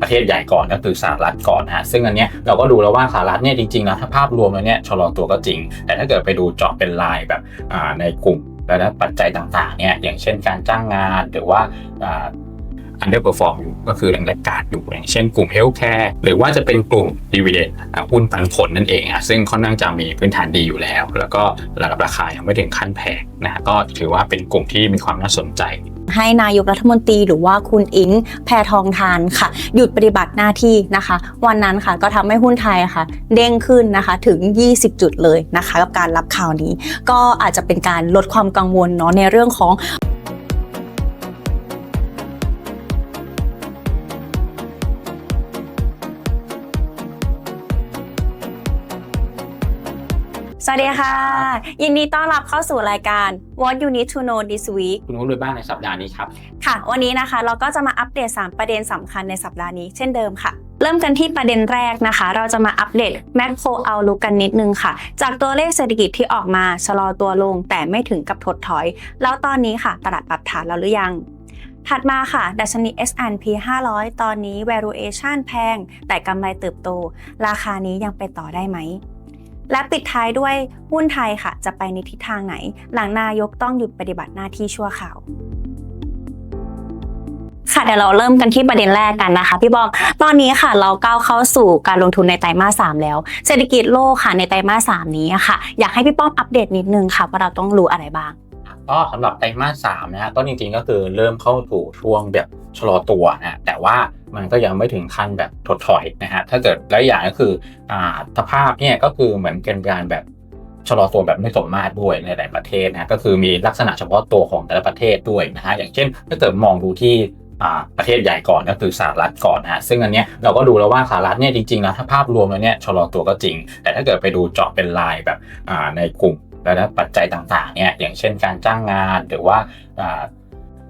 ประเทศใหญ่ก่อนก็คือสหรัฐก่อนฮะซึ่งอันเนี้ยเราก็ดูแล้วว่าสหรัฐเนี่ยจริงๆแล้วถ้าภาพรวมแล้วเนี่ยชะลอตัวก็จริง แต่ถ้าเกิดไปดูเจาะเป็นรายแบบในกลุ่มและปัจจัยต่างๆเนี่ยอย่างเช่นการจ้างงานหรือว่าอ่า underperform อยู่ก็คือแรงแรงการอยู่อย่างเช่นกลุ่ม healthcare หรือว่าจะเป็นกลุ่ม dividend อะหุ้นปันผลนั่นเองอะซึ่งค่อนข้างจะมีพื้นฐานดีอยู่แล้ว แล้วก็ระดับราคายังไม่ถึงขั้นแพงนะฮะก็ถือว่าเป็นกลุ่มที่มีความน่าสนใจ ให้นายกรัฐมนตรี หรือว่าคุณอิงแพทองทานค่ะ หยุดปฏิบัติหน้าที่นะคะ วันนั้นค่ะก็ทำให้หุ้นไทยค่ะ เด้งขึ้นนะคะถึง 20 จุดเลยนะคะ กับการรับข่าวนี้ ก็อาจจะเป็นการลดความกังวลเนาะในเรื่องของ วัสดีค่ะ ยินดีต้อนรับเข้าสู่รายการ What You Need to Know This Week คุณรู้เลยบ้างในสัปดาห์นี้ครับ ค่ะ วันนี้นะคะเราก็จะมาอัปเดต 3 ประเด็นสำคัญในสัปดาห์นี้เช่นเดิมค่ะ เริ่มกันที่ประเด็นแรกนะคะ เราจะมาอัปเดตแม c โ o เอาลุกกันนิดนึงค่ะ จากตัวเลขเศรษฐกิจที่ออกมาชะลอตัวลงแต่ไม่ถึงกับถดถอย แล้วตอนนี้ค่ะ ตลาดปรับฐานแล้วหรือยังถัดมาค่ะ ดัชนี S&P 500 ตอนนี้ valuation แพง แต่กำไรเติบโต ราคานี้ยังไปต่อได้ไหม และปิดท้ายด้วยหุ้นไทยค่ะ จะไปในทิศทางไหน หลังนายกต้องหยุดปฏิบัติหน้าที่ชั่วคราวค่ะเดี๋ยวเราเริ่มกันที่ประเด็นแรกกันนะคะ พี่บอมตอนนี้ค่ะเราก้าวเข้าสู่การลงทุนในไตรมาสสามแล้ว เศรษฐกิจโลกค่ะในไตรมาสสามนี้อะค่ะ อยากให้พี่ป้อมอัปเดตนิดนึงค่ะว่าเราต้องรู้อะไรบ้างก็สำหรับไตรมาสสามนะฮะก็จริงๆก็คือเริ่มเข้าสู่ช่วงแบบ ชะลอตัวนะแต่ว่ามันก็ยังไม่ถึงขั้นแบบถดถอยนะฮะถ้าเกิดแล้วอย่างก็คืออ่าสภาพเนี่ยก็คือเหมือนเป็นการแบบชะลอตัวแบบไม่สมมาตรด้วยในหลายประเทศนะก็คือมีลักษณะเฉพาะตัวของแต่ละประเทศด้วยนะฮะอย่างเช่นถ้าเกิดมองดูที่อ่าประเทศใหญ่ก่อนก็คือสหรัฐก่อนนะฮะซึ่งอันเนี้ยเราก็ดูแล้วว่าสหรัฐเนี่ยจริงๆแล้วถ้าภาพรวมแล้วเนี่ยชะลอตัวก็จริง แต่ถ้าเกิดไปดูเจาะเป็นรายแบบอ่าในกลุ่มและปัจจัยต่างๆเนี่ยอย่างเช่นการจ้างงานหรือว่า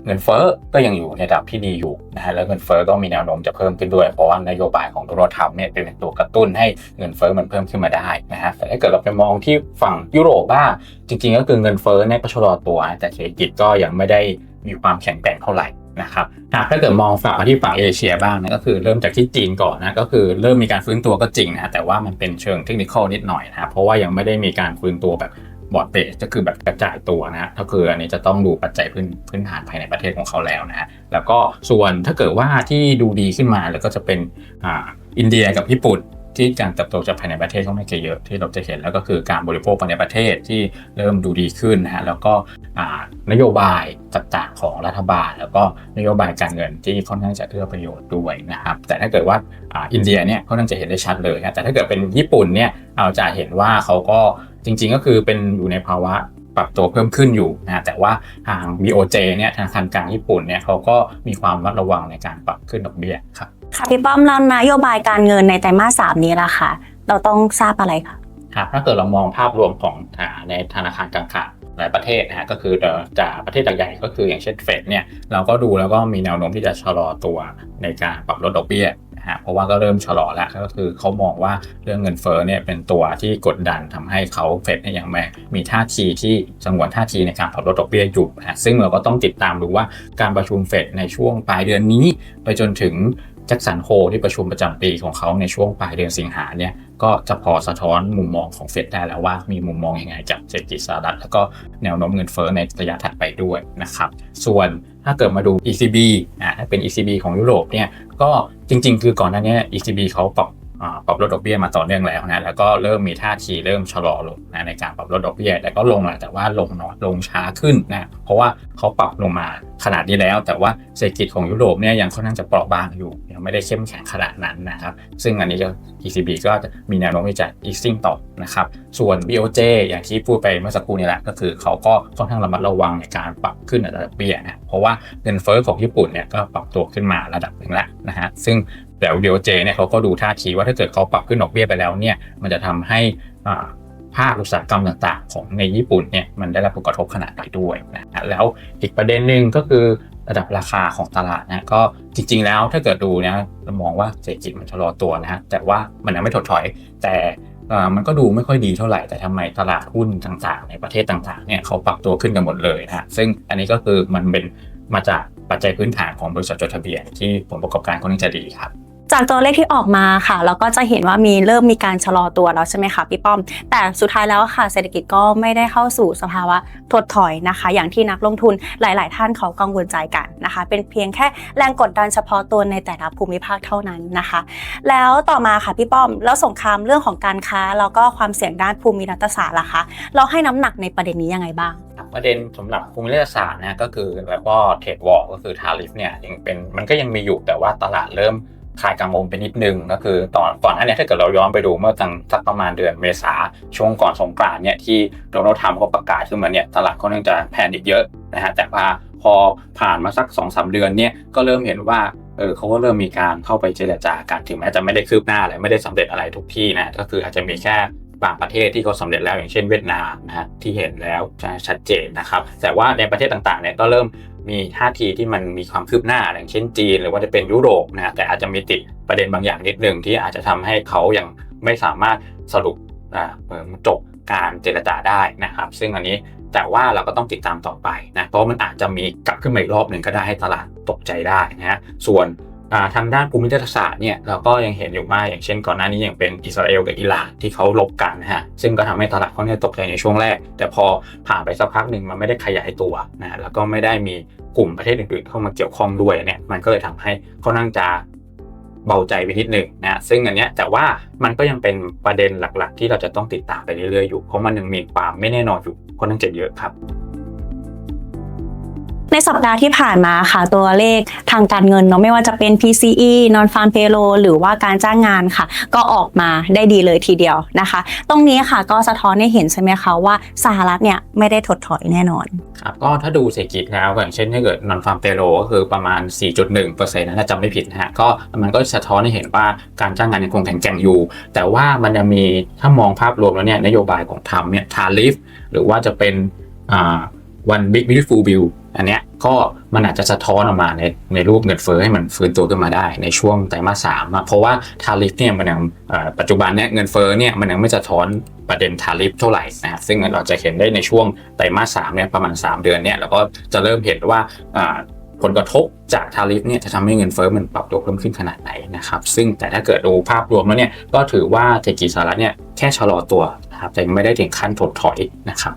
เงินเฟ้อก็ยังอยู่ในระดับที่ดีอยู่นะฮะแล้วเงินเฟ้อก็มีแนวโน้มจะเพิ่มขึ้นด้วย เพราะว่านโยบายของโดนัลด์ทรัมป์เนี่ยเป็นตัวกระตุ้นให้เงินเฟ้อมันเพิ่มขึ้นมาได้นะฮะแต่ถ้าเกิดเราไปมองที่ฝั่งยุโรปบ้างจริง ๆ ก็คือเงินเฟ้อเนี่ยก็ชะลอตัว แต่เศรษฐกิจก็ยังไม่ได้มีความแข็งแกร่งเท่าไหร่นะครับถ้าเกิดมองฝั่งมาที่ฝั่งเอเชียบ้างนะก็คือเริ่มจากที่จีนก่อนนะก็คือเริ่มมีการฟื้นตัวก็จริงนะแต่ว่ามันเป็นเชิงเทคนิคนิดหน่อยนะเพราะว่ายังไม่ได้มีการฟื้นตัวแบบ บอร์ดเบสก็คือแบบกระจายตัวนะฮะก็คืออันนี้จะต้องดูปัจจัยพื้นพื้นฐานภายในประเทศของเขาแล้วนะฮะแล้วก็ส่วนถ้าเกิดว่าที่ดูดีขึ้นมาแล้วก็จะเป็นอ่าอินเดียกับญี่ปุ่นที่การเติบโตจากภายในประเทศค่อนข้างเยอะที่เราจะเห็นแล้วก็คือการบริโภคภายในประเทศที่เริ่มดูดีขึ้นนะฮะแล้วก็อ่านโยบายต่างๆของรัฐบาล แล้วก็นโยบายการเงินที่ค่อนข้างจะเอื้อประโยชน์ด้วยนะครับแต่ถ้าเกิดว่าอ่าอินเดียเนี่ยค่อนข้างจะเห็นได้ชัดเลยนะแต่ถ้าเกิดเป็นญี่ปุ่นเนี่ยเราจะเห็นว่าเขาก็ จริงๆก็คือเป็นอยู่ในภาวะปรับตัวเพิ่มขึ้นอยู่นะแต่ว่าทาง BOJ เนี่ยธนาคารกลางญี่ปุ่นเนี่ยเขาก็มีความระมัดระวังในการปรับขึ้นดอกเบี้ยครับค่ะพี่ป้อมแล้วนโยบายการเงินในไตรมาสสามนี้ล่ะค่ะเราต้องทราบอะไรคะครับถ้าเกิดเรามองภาพรวมของอ่าในธนาคารกลางๆหลายประเทศนะฮะก็คือเอ่อจากประเทศใหญ่ๆก็คืออย่างเช่นเฟดเนี่ยเราก็ดูแล้วก็มีแนวโน้มที่จะชะลอตัวในการปรับลดดอกเบี้ย นะฮะเพราะว่าก็เริ่มชะลอแล้วก็คือเขามองว่าเรื่องเงินเฟ้อเนี่ยเป็นตัวที่กดดันทำให้เขาเฟดเนี่ยยังม่มีท่าทีที่สงวนท่าทีในการปรับลดดอกเบี้ยอยู่นะฮะซึ่งเราก็ต้องติดตามดูว่าการประชุมเฟดในช่วงปลายเดือนนี้ ไปจนถึงแจ็คสันโฮที่ประชุมประจำปีของเขาในช่วงปลายเดือนสิงหาเนี่ยก็จะพอสะท้อนมุมมองของเฟดได้แล้วว่ามีมุมมองยังไงจากเศรษฐกิจสหรัฐแล้วก็แนวโน้มเงินเฟ้อในระยะถัดไปด้วยนะครับ ส่วนถ้าเกิดมาดู ECB อ่าถ้า เป็น ECB ของยุโรปเนี่ยก็จริง ๆ คือก่อนหน้านี้ ECB เขาปรับ ปรับลดดอกเบี้ยมาต่อเนื่องแล้วนะแล้วก็เริ่มมีท่าทีเริ่มชะลอลงนะในการปรับลดดอกเบี้ยแต่ก็ลงแหละแต่ว่าลงน้อยลงช้าขึ้นนะเพราะว่าเขาปรับลงมาขนาดนี้แล้ว แต่ว่าเศรษฐกิจของยุโรปเนี่ยยังค่อนข้างจะเปราะบางอยู่ยังไม่ได้เข้มแข็งขนาดนั้นนะครับซึ่งอันนี้ก็ ECB ก็จะมีแนวโน้มที่จะ easing ต่อนะครับส่วน BOJ อย่างที่พูดไปเมื่อสักครู่นี้แหละก็คือเขาก็ค่อนข้างระมัดระวังในการปรับขึ้นอัตราดอกเบี้ยนะเพราะว่าเงินเฟ้อของญี่ปุ่นเนี่ยก็ปรับตัวขึ้นมาระดับหนึ่งแล้วนะฮะซึ่ง แต่ BOJ เนี่ยเขาก็ดูท่าทีว่าถ้าเกิดเขาปรับขึ้นดอกเบี้ยไปแล้วเนี่ยมันจะทำให้ภาคอุตสาหกรรมต่างๆ ของในญี่ปุ่นเนี่ยมันได้รับผลกระทบขนาดไหนด้วยนะแล้วอีกประเด็นหนึ่งก็คือระดับราคาของตลาดนะก็จริง ๆ แล้วถ้าเกิดดูนะรามองว่าเศรษฐกิจมันชะลอตัวนะฮะแต่ว่ามันยังไม่ถดถอย แต่มันก็ดูไม่ค่อยดีเท่าไหร่แต่ทำไมตลาดหุ้นต่างๆ ในประเทศต่างๆเนี่ยเขาปรับตัวขึ้นกันหมดเลยนะฮะซึ่งอันนี้ก็คือมันเป็นมาจากปัจจัยพื้นฐานของบริษัทจดทะเบียนที่ผลประกอบการค่อนข้างจะดีครับ จากตัวเลขที่ออกมาค่ะเราก็จะเห็นว่ามีเริ่มมีการชะลอตัวแล้วใช่ไหมคะพี่ป้อม แต่สุดท้ายแล้วค่ะเศรษฐกิจก็ไม่ได้เข้าสู่สภาวะถดถอยนะคะ อย่างที่นักลงทุนหลาย ๆ ท่านเขากังวลใจกันนะคะ เป็นเพียงแค่แรงกดดันเฉพาะตัวในแต่ละภูมิภาคเท่านั้นนะคะ แล้วต่อมาค่ะพี่ป้อม แล้วสงครามเรื่องของการค้าแล้วก็ความเสี่ยงด้านภูมิรัฐศาสตร์ล่ะคะเราให้น้ำหนักในประเด็นนี้ยังไงบ้างประเด็นสำหรับภูมิรัฐศาสตร์นะก็คือแล้วก็เทรดวอลก็คือทาริฟเนี่ยยังเป็นมันก็ยังมีอยู่แต่ว่าตลาดเริ่ม คลายกังวลไปนิดนึงก็คือตอนก่อนหน้านี้ถ้าเกิดเราย้อนไปดูเมื่อตั้งสักประมาณเดือนเมษาช่วงก่อนสงกรานเนี่ยที่โดนัลด์ทรัมป์เขาประกาศขึ้นมาเนี่ยตลาดค่อนข้างจะแพนิคเยอะนะฮะแต่ว่าพอผ่านมาสัก2อสเดือนเนี่ยก็เริ่มเห็นว่าเออเขาก็เริ่มมีการเข้าไปเจรจากันถึงแม้จะไม่ได้คืบหน้าอะไรไม่ได้สำเร็จอะไรทุกที่นะก็คืออาจจะมีแค่บางประเทศที่เขาสำเร็จแล้วอย่างเช่นเวียดนามนะฮะที่เห็นแล้วชัดเจนนะครับแต่ว่าในประเทศต่างๆเนี่ยก็เริ่ม มีท่าทีที่มันมีความคืบหน้าอย่างเช่นจีน หรือว่าจะเป็นยุโรปนะฮะแต่อาจจะมีติดประเด็นบางอย่างนิดหนึ่งที่อาจจะทำให้เขายังไม่สามารถสรุปจบการเจรจาได้นะครับ ซึ่งอันนี้แต่ว่าเราก็ต้องติดตามต่อไปนะเพราะมันอาจจะมีกลับขึ้นมาอีกรอบหนึ่งก็ได้ให้ตลาดตกใจได้นะฮะส่วน ทางด้านภูมิรัฐศาสตร์เนี่ยเราก็ยังเห็นอยู่มากอย่างเช่นก่อนหน้านี้อย่างเป็นอิสราเอลกับอิหร่านที่เขาลบกันนะฮะซึ่งก็ทำให้ตลาดค่อนข้างตกใจในช่วงแรก แต่พอผ่านไปสักพักหนึ่งมันไม่ได้ขยายตัวนะฮะแล้วก็ไม่ได้มีกลุ่มประเทศอื่นๆเข้ามาเกี่ยวข้องด้วยเนี่ยมันก็เลยทำให้ค่อนข้างจะเบาใจไปนิดหนึ่งนะฮะซึ่งอันเนี้ยแต่ว่ามันก็ยังเป็นประเด็นหลักๆ ที่เราจะต้องติดตามไปเรื่อยๆอยู่เพราะมันยังมีความไม่แน่นอนอยู่ค่อนข้างจะเยอะครับ ในสัปดาห์ที่ผ่านมาค่ะตัวเลขทางการเงินเนาะไม่ว่าจะเป็น PCE non farm payroll หรือว่าการจ้างงานค่ะ ก็ออกมาได้ดีเลยทีเดียวนะคะ ตรงนี้ค่ะก็สะท้อนให้เห็นใช่ไหมคะว่าสหรัฐเนี่ยไม่ได้ถดถอยแน่นอนครับก็ถ้าดูเศรษฐกิจแล้วอย่างเช่นถ้าเกิด non farm payroll ก็คือประมาณ 4.1%นะถ้าจำไม่ผิดนะฮะก็มันก็สะท้อนให้เห็นว่าการจ้างงานยังคงแข็งแกร่งอยู่ แต่ว่ามันจะมีถ้ามองภาพรวมแล้วเนี่ยนโยบายของทรัมป์เนี่ยทาริฟหรือว่าจะเป็นอ่า one big beautiful bill อันเนี้ยก็มันอาจจะสะท้อนออกมาในในรูปเงินเฟ้อให้มันฟื้นตัวขึ้นมาได้ในช่วงไตรมาสสามเพราะว่าทาริฟเนี่ยมันยังปัจจุบันเนี่ยเงินเฟ้อเนี่ยมันยังไม่สะท้อนประเด็นทาริฟเท่าไหร่นะฮะซึ่งเราจะเห็นได้ในช่วงไตรมาสสามเนี่ยประมาณ 3 เดือนเนี่ยเราก็จะเริ่มเห็นว่าผลกระทบจากทาริฟเนี่ยจะทำให้เงินเฟ้อมันปรับตัวเพิ่มขึ้นขนาดไหนนะครับซึ่งแต่ถ้าเกิดดูภาพรวมแล้วเนี่ยก็ถือว่าเศรษฐกิจสหรัฐเนี่ยแค่ชะลอตัวนะครับแต่ยังไม่ได้ถึงขั้นถดถอยนะครับ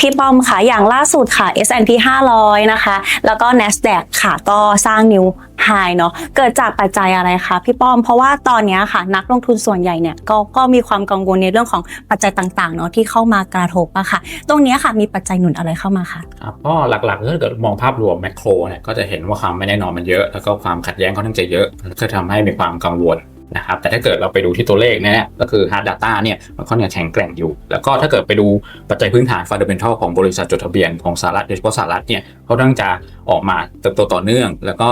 พี่ป้อมค่ะ อย่างล่าสุดค่ะ S&P 500 นะคะ แล้วก็ NASDAQ ค่ะ ก็สร้างนิวไฮเนาะ เกิดจากปัจจัยอะไรคะพี่ป้อม เพราะว่าตอนนี้ค่ะ นักลงทุนส่วนใหญ่เนี่ยก็ก็มีความกังวลในเรื่องของปัจจัยต่างๆเนาะที่เข้ามากระทบอะค่ะ ตรงนี้ค่ะมีปัจจัยหนุนอะไรเข้ามาคะครับก็หลักๆถ้าเกิดมองภาพรวมแมกโครเนี่ยก็จะเห็นว่าความไม่แน่นอนมันเยอะ แล้วก็ความขัดแย้งค่อนข้างจะเยอะก็ทำให้มีความกังวล นะครับแต่ถ้าเกิดเราไปดูที่ตัวเลขเนี่ยก็คือ hard data เนี่ยมันค่อนข้างแข็งแกร่งอยู่ แล้วก็ถ้าเกิดไปดูปัจจัยพื้นฐาน fundamental ของบริษัทจดทะเบียนของสหรัฐโดยเฉพาะสหรัฐเนี่ยเขาตั้งจะออกมาเติบโตต่อเนื่อง แล้วก็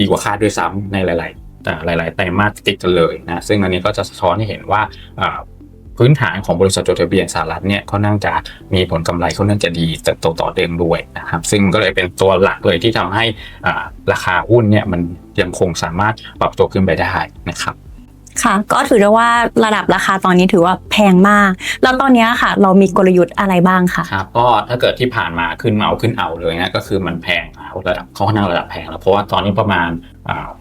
ดีกว่าคาดด้วยซ้ำในหลายๆอ่หลาย ๆ ไตรมาสติดกันเลยนะซึ่งอันนี้ก็จะสะท้อนให้เห็นว่า พื้นฐานของบริษัทจดทะเบียนสหรัฐเนี่ยเขานั่งจะมีผลกำไรเขานั่งจะดีเติบโตต่อเนื่องด้วยนะครับซึ่งก็เลยเป็นตัวหลักเลยที่ทำให้อ่าราคาหุ้นเนี่ยมันยังคงสามารถปรับตัวขึ้นไปได้นะครับ ค่ะ ก็ถือได้ว่าระดับราคาตอนนี้ถือว่าแพงมาก แล้วตอนนี้ค่ะ เรามีกลยุทธ์อะไรบ้างคะครับก็ถ้าเกิดที่ผ่านมาขึ้นเอาขึ้นเอาเลยนะก็คือมันแพงระดับเขาค่อนข้างระดับแพงแล้วเพราะว่าตอนนี้ประมาณ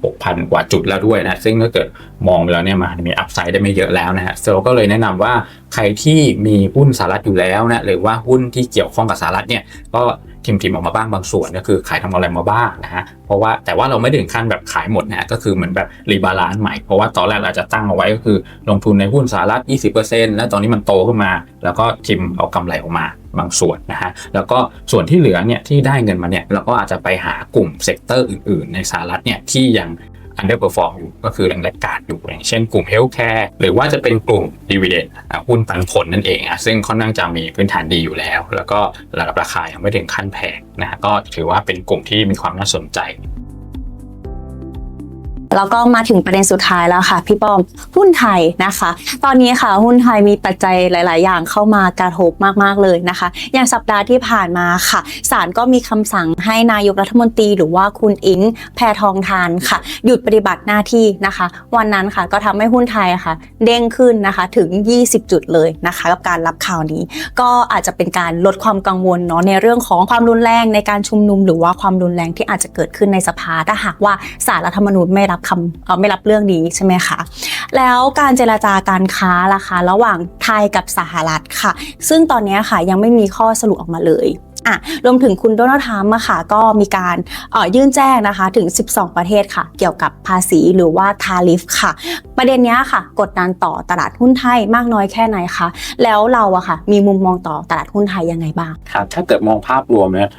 หกพันกว่าจุดแล้วด้วยนะ ซึ่งถ้าเกิดมองไปแล้วเนี่ยมันมีอัพไซด์ได้ไม่เยอะแล้วนะฮะเราก็เลยแนะนำว่าใครที่มีหุ้นสหรัฐอยู่แล้วนะหรือว่าหุ้นที่เกี่ยวข้องกับสหรัฐเนี่ยก็ ทิมทิมออกมาบ้างบางส่วนก็คือขายทำกำไรมาบ้างนะฮะเพราะว่าแต่ว่าเราไม่ถึงขั้นแบบขายหมดนะฮะก็คือเหมือนแบบรีบาลานซ์ใหม่เพราะว่าตอนแรกเราจะตั้งเอาไว้ก็คือลงทุนในหุ้นสหรัฐ 20%แล้วตอนนี้มันโตขึ้นมา แล้วก็ทิมเอากำไรออกมาบางส่วนนะฮะแล้วก็ส่วนที่เหลือเนี่ยที่ได้เงินมาเนี่ยเราก็อาจจะไปหากลุ่มเซกเตอร์อื่น ๆ ในสหรัฐเนี่ยที่ยังันเดอร์เพอร์ฟอยู่ก็คือแรงแลกการดอยู่อย่างเช่นกลุ่มเฮลท์แคร์หรือว่าจะเป็นกลุ่มดีเวนด์อะหุ้นปันผลนั่นเองอะซึ่งค่อนข้างจะมีพื้นฐานดีอยู่แล้ว แล้วก็ระดับราคายังไม่ถึงขั้นแพงนะฮะก็ถือว่าเป็นกลุ่มที่มีความน่าสนใจ แล้วก็มาถึงประเด็นสุดท้ายแล้วค่ะ พี่ป้อมหุ้นไทยนะคะ ตอนนี้ค่ะหุ้นไทยมีปัจจัยหลาย ๆ อย่างเข้ามากระทบมาก ๆ เลยนะคะ อย่างสัปดาห์ที่ผ่านมาค่ะศาลก็มีคำสั่งให้นายกรัฐมนตรี หรือว่าคุณอิงแพทองทานค่ะ หยุดปฏิบัติหน้าที่นะคะ วันนั้นค่ะก็ทำให้หุ้นไทยค่ะ เด้งขึ้นนะคะถึง 20 จุดเลยนะคะ กับการรับข่าวนี้ ก็อาจจะเป็นการลดความกังวลเนาะในเรื่องของความรุนแรงในการชุมนุม หรือว่าความรุนแรงที่อาจจะเกิดขึ้นในสภาถ้าหากว่าสารรัฐธรรมนูญไม่รับคำไม่รับเรื่องนี้ใช่ไหมคะแล้วการเจรจาการค้าราคาระหว่างไทยกับสหรัฐค่ะ ซึ่งตอนนี้ค่ะยังไม่มีข้อสรุปออกมาเลย อะรวมถึงคุณโดนัลด์ทรัมป์อะค่ะก็มีการยื่นแจ้งนะคะถึง 12 ประเทศค่ะ เกี่ยวกับภาษีหรือว่าทาริฟค่ะ ประเด็นนี้ค่ะ กดดันต่อตลาดหุ้นไทยมากน้อยแค่ไหนคะแล้วเราอะค่ะ มีมุมมองต่อตลาดหุ้นไทยยังไงบ้างครับถ้าเกิดมองภาพรวมเนี่ย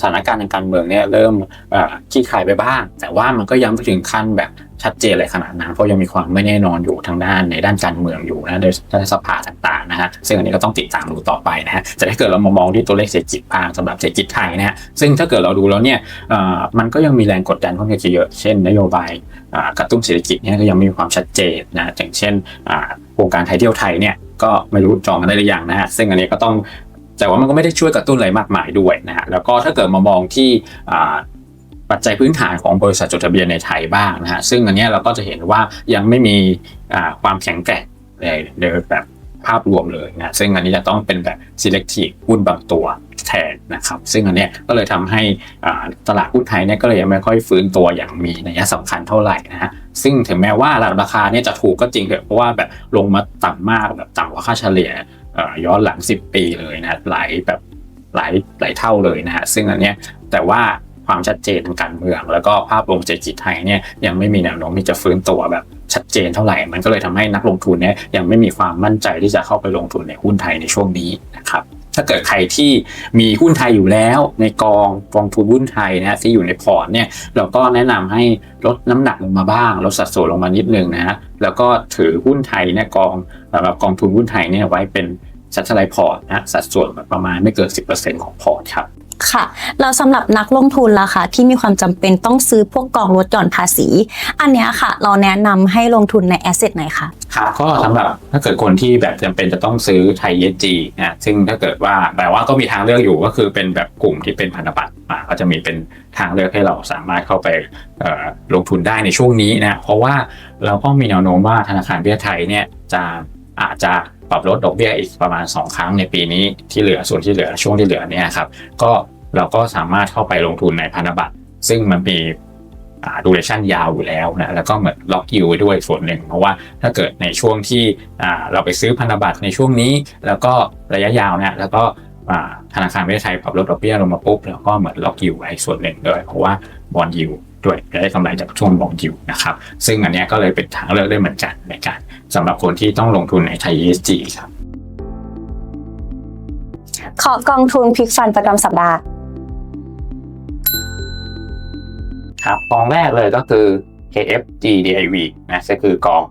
สถานการณ์ทางการเมืองเนี่ยเริ่มอ่าคลี่คลายไปบ้าง แต่ว่ามันก็ยังไม่ถึงขั้นแบบ ชัดเจนเลยขนาดนั้นเพราะยังมีความไม่แน่นอนอยู่ทางด้านในด้านการเมืองอยู่นะโดยรัฐสภาต่างๆนะฮะซึ่งอันนี้ก็ต้องติดตามดูต่อไปนะฮะแต่ถ้าเกิดเรามามองที่ตัวเลขเศรษฐกิจบ้างสำหรับเศรษฐกิจไทยนะฮะซึ่งถ้าเกิดเราดูแล้วเนี่ยมันก็ยังมีแรงกดดันค่อนข้างจะเยอะเช่นนโยบายกระตุ้นเศรษฐกิจเนี่ยก็ยังไม่มีความชัดเจนนะอย่างเช่นโครงการไทยเที่ยวไทยเนี่ยก็ไม่รู้จองกันได้หรือยังนะฮะซึ่งอันนี้ก็ต้องแต่ว่ามันก็ไม่ได้ช่วยกระตุ้นอะไรมากมายด้วยนะฮะแล้วก็ถ้าเกิดมามองที่ ปัจจัยพื้นฐานของบริษัทจดทะเบียนในไทยบ้างนะฮะซึ่งอันนี้เราก็จะเห็นว่ายังไม่มีความแข็งแกร่งในแบบภาพรวมเลยนะซึ่งอันนี้จะต้องเป็นแบบ selective หุ้นบางตัวแทนนะครับ ซึ่งอันนี้ก็เลยทำให้ตลาดหุ้นไทยเนี่ยก็เลยยังไม่ค่อยฟื้นตัวอย่างมีนัยสำคัญเท่าไหร่นะฮะซึ่งถึงแม้ว่าราคาเนี่ยจะถูกก็จริงเถอะเพราะว่าแบบลงมาต่ำมากแบบต่ำกว่าค่าเฉลี่ยย้อนหลัง 10 ปีเลยนะหลายแบบหลายหลายเท่าเลยนะฮะซึ่งอันเนี้ยแต่ว่า ความชัดเจนทางการเมือง แล้วก็ภาพรวมเศรษฐกิจไทยเนี่ยยังไม่มีแนวโน้มที่จะฟื้นตัวแบบชัดเจนเท่าไหร่ มันก็เลยทำให้นักลงทุนเนี่ยยังไม่มีความมั่นใจที่จะเข้าไปลงทุนในหุ้นไทยในช่วงนี้นะครับถ้าเกิดใครที่มีหุ้นไทยอยู่แล้วในกองกองทุนหุ้นไทยนะที่อยู่ในพอร์ตเนี่ยเราก็แนะนำให้ลดน้ำหนักลงมาบ้าง ลดสัดส่วนลงมานิดนึงนะฮะแล้วก็ถือหุ้นไทยเนี่ยกองสำหรับกองทุนหุ้นไทยเนี่ยไว้เป็นสัดส่วนพอร์ตนะสัดส่วนประมาณไม่เกิน 10%ของพอร์ตครับ ค่ะแล้วสำหรับนักลงทุนล่ะค่ะ ที่มีความจำเป็นต้องซื้อพวกกองลดหย่อนภาษี อันนี้ค่ะ เราแนะนำให้ลงทุนในแอสเซทไหนคะครับก็สำหรับถ้าเกิดคนที่แบบจำเป็นจะต้องซื้อไทยเยจีนะซึ่งถ้าเกิดว่าแต่ว่าก็มีทางเลือกอยู่ก็คือเป็นแบบกลุ่มที่เป็นพันธบัตรมาก็จะมีเป็นทางเลือกให้เราสามารถเข้าไปลงทุนได้ในช่วงนี้นะเพราะว่าเราก็มีแนวโน้มว่าธนาคารเบี้ยไทยเนี่ยจะ อาจจะปรับลดดอกเบี้ยอีกประมาณ 2 ครั้งในปีนี้ที่เหลือส่วนที่เหลือช่วงที่เหลือเนี่ยครับก็เราก็สามารถเข้าไปลงทุนในพันธบัตรซึ่งมันมีดูเรชั่นยาวอยู่แล้วนะแล้วก็เหมือนล็อกยิวไว้ด้วยส่วนหนึ่ง เพราะว่าถ้าเกิดในช่วงที่เราไปซื้อพันธบัตรในช่วงนี้ แล้วก็ระยะยาวเนี่ยแล้วก็ธนาคารประเทศไทยปรับลดดอกเบี้ยลงมาปุ๊บแล้วก็เหมือนล็อกยิวไว้ส่วนหนึ่งด้วยเพราะว่าบอลยิว ด้วยจะได้กำไรจากช่วงบอลยิวนะครับ ซึ่งอันเนี้ยก็เลยเป็นทางเลือกได้เหมือนกันในการสำหรับคนที่ต้องลงทุนในไทย ESG ครับ ขอกองทุนพิกฟันประจำสัปดาห์ครับกองแรกเลยก็คือ KFGDIV นะก็คือกอง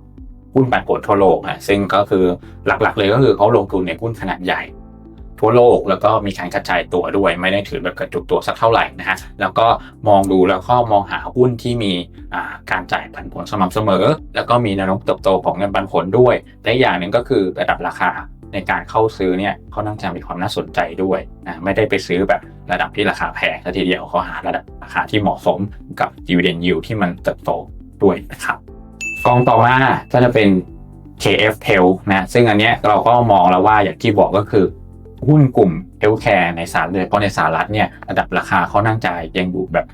หุ้นปันผลทั่วโลกนะซึ่งก็คือหลักๆเลยก็คือเขาลงทุนในหุ้นขนาดใหญ่ ทั่วโลก แล้วก็มีการกระจายตัวด้วยไม่ได้ถือแบบกระจุกตัวสักเท่าไหร่นะฮะแล้วก็มองดูแล้วก็มองหาหุ้นที่มีการจ่ายปันผลสม่ำเสมอ แล้วก็มีแนวโน้มเติบโตของเงินปันผลด้วยและอย่างหนึ่งก็คือระดับราคาในการเข้าซื้อเนี่ยเขาน่าจะมีความน่าสนใจด้วยนะไม่ได้ไปซื้อแบบระดับที่ราคาแพงซะทีเดียวเขาหาระดับราคาที่เหมาะสมกับ dividend yield ที่มันเติบโตด้วยนะครับกองต่อมาก็จะเป็น KF Health นะซึ่งอันเนี้ยเราก็มองแล้วว่าอย่างที่บอกก็คือ หุ้นกลุ่ม Healthcare ในสหรัฐเพราะในสหรัฐเนี่ยระดับราคาเขานั่งจ่ายยังดูแบบ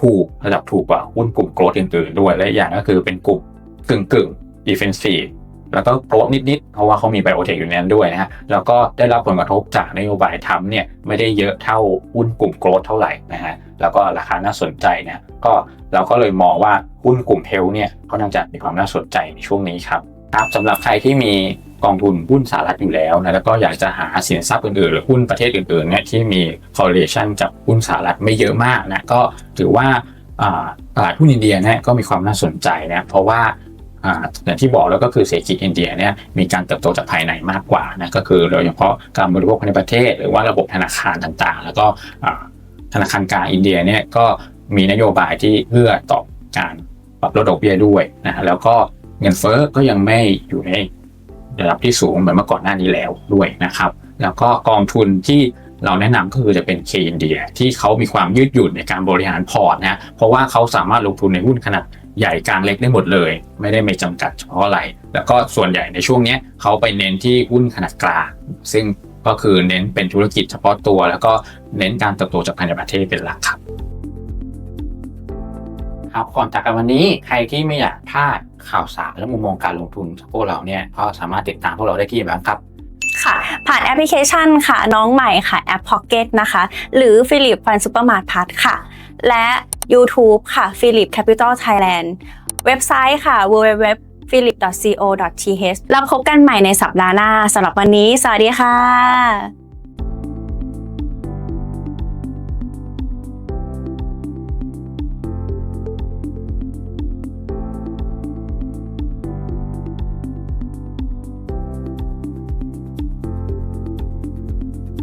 ถูกระดับถูกกว่าหุ้นกลุ่มโกลด์อื่นๆด้วยและอย่างก็คือเป็นกลุ่มกึ่งกึ่งๆ defensive แล้วก็โกรดนิดๆ เพราะว่าเขามีไบโอเทคอยู่ในนั้นด้วยนะฮะ แล้วก็ได้รับผลกระทบจากนโยบายทรัมป์เนี่ยไม่ได้เยอะเท่าหุ้นกลุ่มโกลด์เท่าไหร่นะฮะ แล้วก็ราคาน่าสนใจเนี่ยก็เราก็เลยมองว่าหุ้นกลุ่มเฮลเนี่ยเขาน่าจะมีความน่าสนใจในช่วงนี้ครับ ครับสำหรับใครที่มีกองทุนหุ้นสหรัฐอยู่แล้วนะแล้วก็อยากจะหาสินทรัพย์อื่นๆหรือหุ้นประเทศอื่นๆเนี่ยที่มี correlation กับหุ้นสหรัฐไม่เยอะมากนะก็ถือว่าตลาดหุ้นอินเดียเนี่ยก็มีความน่าสนใจนะเพราะว่าอย่างที่บอกแล้วก็คือเศรษฐกิจอินเดียเนี่ยมีการเติบโตจากภายในมากกว่านะก็คือโดยเฉพาะการบริโภคภายในประเทศ หรือว่าระบบธนาคารต่างๆ แล้วก็ธนาคารกลางอินเดียเนี่ยก็มีนโยบายที่เอื้อต่อการปรับลดดอกเบี้ยด้วยนะแล้วก็ เงินเฟ้อก็ยังไม่อยู่ในระดับที่สูงเหมือนเมื่อก่อนหน้านี้แล้วด้วยนะครับ แล้วก็กองทุนที่เราแนะนำก็คือจะเป็น K India ที่เขามีความยืดหยุ่นในการบริหารพอร์ตนะเพราะว่าเขาสามารถลงทุนในหุ้นขนาดใหญ่กลางเล็กได้หมดเลย ไม่ได้ไม่จำกัดเฉพาะอะไร แล้วก็ส่วนใหญ่ในช่วงเนี้ยเขาไปเน้นที่หุ้นขนาดกลางซึ่งก็คือเน้นเป็นธุรกิจเฉพาะตัว แล้วก็เน้นการเติบโตจากภายในประเทศเป็นหลักครับครับก่อนจากกันวันนี้ใครที่ไม่อยากพลาด ข่าวสารและมุมมองการลงทุนจากพวกเราเนี่ยก็สามารถติดตามพวกเราได้ที่บ้างครับค่ะ ผ่านแอปพลิเคชันค่ะ น้องใหม่ค่ะ แอป Pocket นะคะ หรือ Philip Fun Supermart Plus ค่ะ และ YouTube ค่ะ Philip Capital Thailand เว็บไซต์ค่ะ www philip.co.th เราพบกันใหม่ในสัปดาห์หน้าสำหรับวันนี้ สวัสดีค่ะ